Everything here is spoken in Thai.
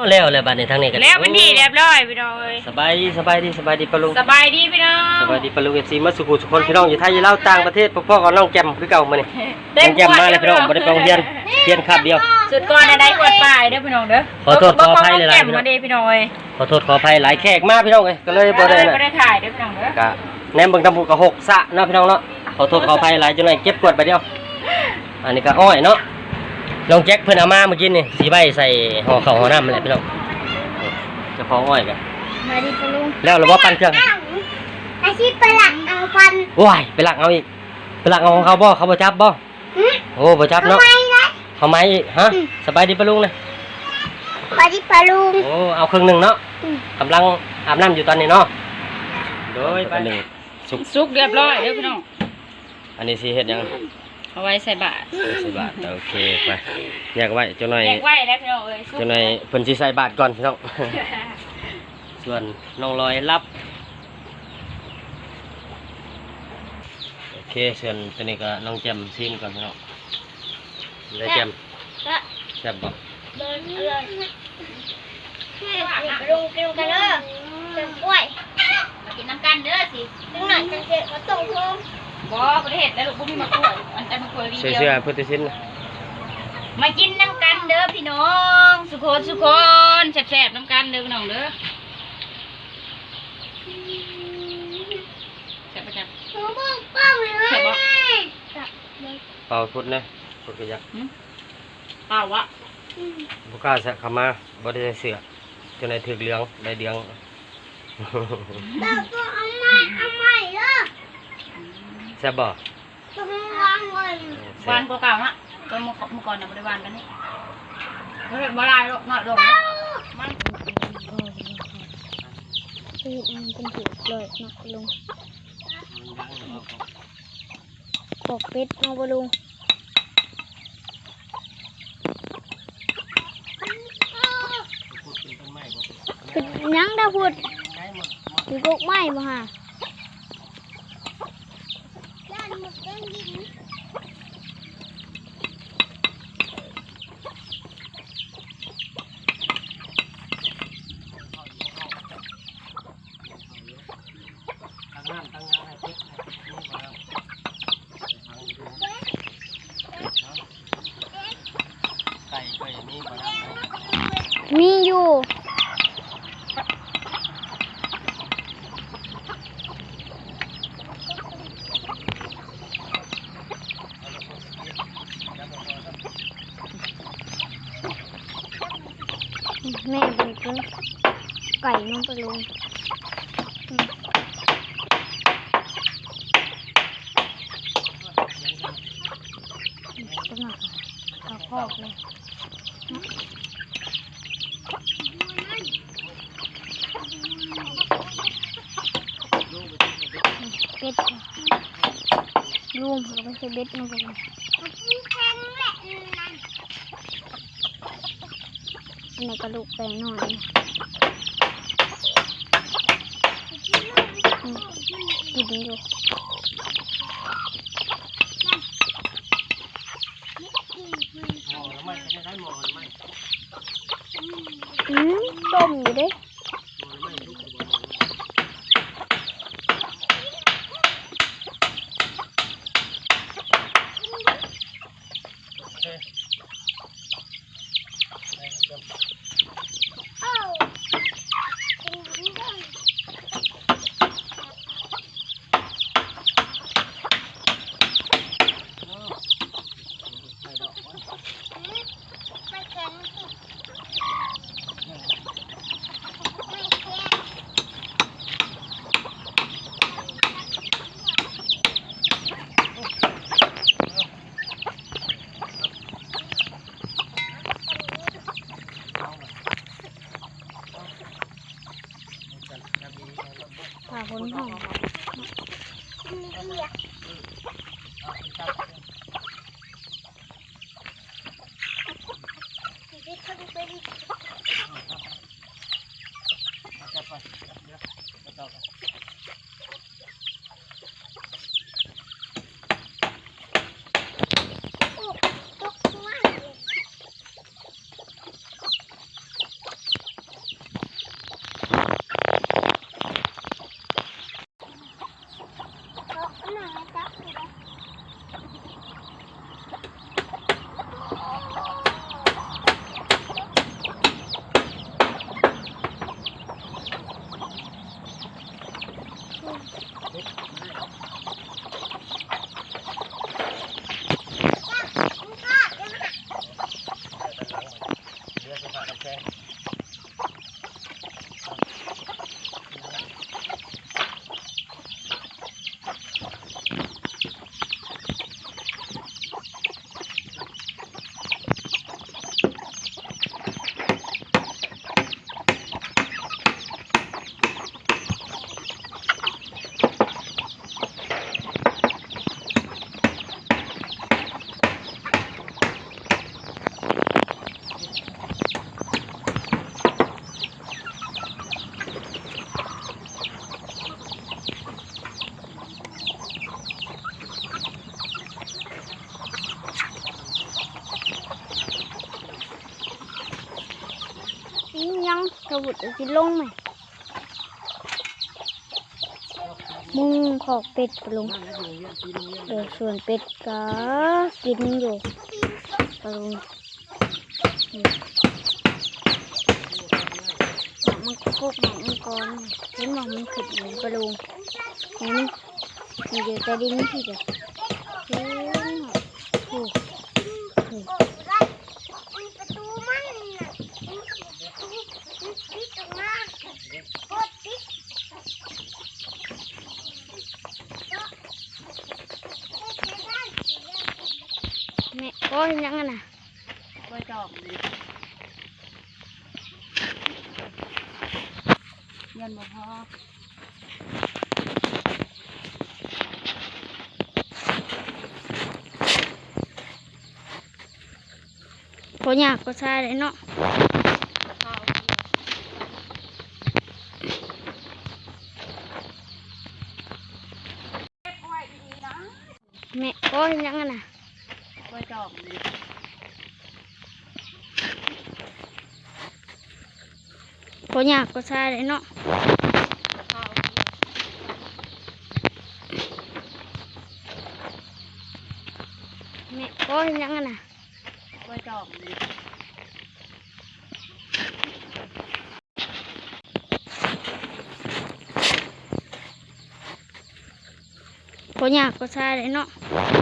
เอาแล้วแล้วบัดนี้ทางนี้กันแล้วเป็นที่เรียบร้อยพี่น้องเอ้ยสบายดีสบายดีสบายดีปะลุงสบายดีพี่น้องสบายดีปะลุง FC มาสุขุสุคนพี่น้องอยู่ไทยอยู่ลาวต่างประเทศพ่อๆกับน้องแจ่มคือเก่ามื้อนี้น้องแจ่มมาเลยพี่น้องบ่ได้ไปโรงเรียนเรียนคาบเดียว สุดก่อนได้กวดป้ายเด้อพี่น้องเด้อขอโทษขออภัยหลายๆแก้มมาดีพี่น้องเอ้ยขอโทษขออภัยหลายแขกมาพี่น้องเอ้ยก็เลยบ่ได้บ่น่ะได้ถ่ายเด้อพี่น้องเด้อกะแหนมเบิ่งตำผูกก็หกสะเนาะพี่น้องเนาะขอโทษขออภัยหลายจังได๋เก็บกวดไปเดียวอันนี้ก็อ้อยเนาะ ลองแจ็คเพิ่นเอามาเมื่อกี้นี่สีใบใส่ห่อข้าวห่อน้ำนั่นแหละพี่น้องเจ้าของอ้อยกันมาดิปะลุงแล้วเราบ่ปั่นเครื่องอาชีพประหลักเอาฟันว้ายไปหลักเอาอีกไปหลักเอาของเขาบ่เขาบ่จับบ่หึโอ้บ่จับทำเนาะไมนะเขาไม้อีกฮะสบายดีปะลุงนะมาดิปะลุง โอ้เอาครึ่งหนึงเนาะอืม กำลังอาบน้ำอยู่ตอนนี้เนาะโดยไปหนึ่งสุกสุกเรียบร้อยเด้อพี่น้องอันนี้สิเฮ็ดหยัง เอาไว้ใส่บาตรสิบบาทโอเคไปแยกไว้เจ้าหน่อยแยกไว้แล้วพี่น้องเอ้ยสุกเจ้าหน่อยเพิ่นสิใส่บาทก่อนพี่น้องส่วนน้องลอยรับโอเคส่วนตัวนี้ก็น้องแจมซิมก่อนพี่น้องได้แจมก็แซ่บบ่เดินเลยปะลุงกินกันเด้อเต็มกล้วยมากินน้ำกันเด้อสิดึงหน่อยจังเกะมาส่งเพิ่ มบ่บ่ได้เฮ็ดแล้วลูกบ่มีมะกรูดอันอันมะกรูดวีเสื้อเดีเสื้อยวพุทธศิลป์นะมากินน้ำกันเด้อพี่น้อง สุโคนสุโคนแซ่บๆน้ำกันเด้อพี่น้องเด้อแซ่บประจับหนูบอกเป้าเลยใช่ปะจับเลยเป่าพุทธนะพุทธก็อยักเปล่าวะอืมบุกล้าใส่เข้ามาบ่ได้ใส่เสื้อเจ้าหน่อยถึกเหลืองได้เดือง เราก็เอาใหม่เอาใหม่เด้อ แซ่บบ่ต้องวางไว้แซ่วานบกว่าเก่าฮะตัวเมื่อก่อนเมื่อก่อนน่ะบริวานกันนี่ไม่ได้บ่ได้หรอกน้อยลงนะมันคือมันเป็นผิวเลยนะลุงปกเป็ดมาบลุงคือยังดาพูดคือกกไม้บ่ฮะมีอยู่ แม่เป็นไก่น้องไปลงอืมสมัครเอาคอกเลยเป็ดลูมเราไปซื้อเบ็ดมาก่อน อันนี้กระดูกแปลงหน่อยอืมกินอยู่อืมต้มอยู่เด้ ผ่าคนห้อง ยังกระบุดเอาสิลงไหมมุงขอกเป็ดปลงเดี๋ยวส่วนเป็ดก็กินอยู่ปลงหมักมันโคกหมักมันก้อนเห็นหมักมันขึ้นอยู่ปลงเห็นมันเดี๋ยวจะดินที่เดียวเฮ้ยโอ้โห แม่โอ้ยยังไงน่ะกล้วยดอก ยันบ่พอโคยากก็ใช่เลยเนาะแ